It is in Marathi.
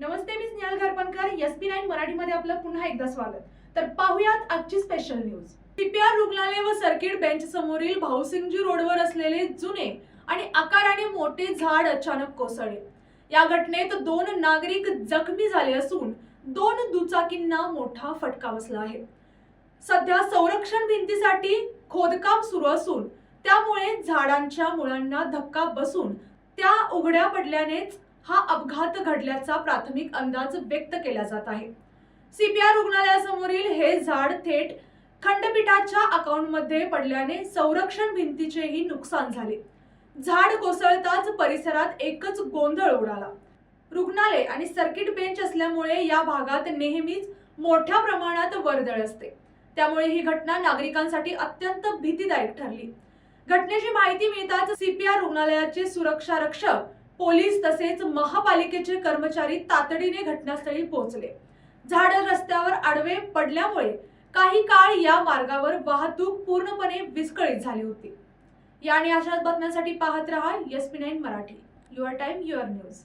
नमस्ते मी Snehal Gharpankar S P nine मराठीमध्ये आपलं पुन्हा एकदा स्वागत. तर पाहुयात आजची स्पेशल न्यूज सीपीआर रुग्णालय व सर्किट बेंच समोरील भाऊसिंगजी रोडवर असलेले जुने आणि आकाराने मोठे झाड अचानक कोसळले. या घटनेत दोन नागरिक जखमी झाले असून दोन दुचाकींना मोठा फटका बसला आहे. सध्या संरक्षण भिंतीसाठी खोदकाम सुरू असून त्यामुळे झाडांच्या मुळांना धक्का बसून त्या उघड्या पडल्यानेच हा अपघात घडल्याचा प्राथमिक अंदाज व्यक्त केला जात आहे. सीपीआर रुग्णालयासमोरील हे झाड थेट खंडपीठाच्या अकाउंटमध्ये पडल्याने संरक्षण भिंतीचेही नुकसान झाले. झाड कोसळताच परिसरात एकच गोंधळ उडाला. रुग्णालय आणि सर्किट बेंच असल्यामुळे या भागात नेहमीच मोठ्या प्रमाणात वर्दळ असते. त्यामुळे ही घटना नागरिकांसाठी अत्यंत भीतीदायक ठरली. घटनेची माहिती मिळताच सीपीआर रुग्णालयाचे सुरक्षा रक्षक पोलीस तसेच महापालिकेचे कर्मचारी तातडीने घटनास्थळी पोहोचले. झाड रस्त्यावर आडवे पडल्यामुळे काही काळ या मार्गावर वाहतूक पूर्णपणे विस्कळीत झाली होती. या आणि अशाच बातम्यांसाठी पाहत रहा S P nine Marathi. Your time your news.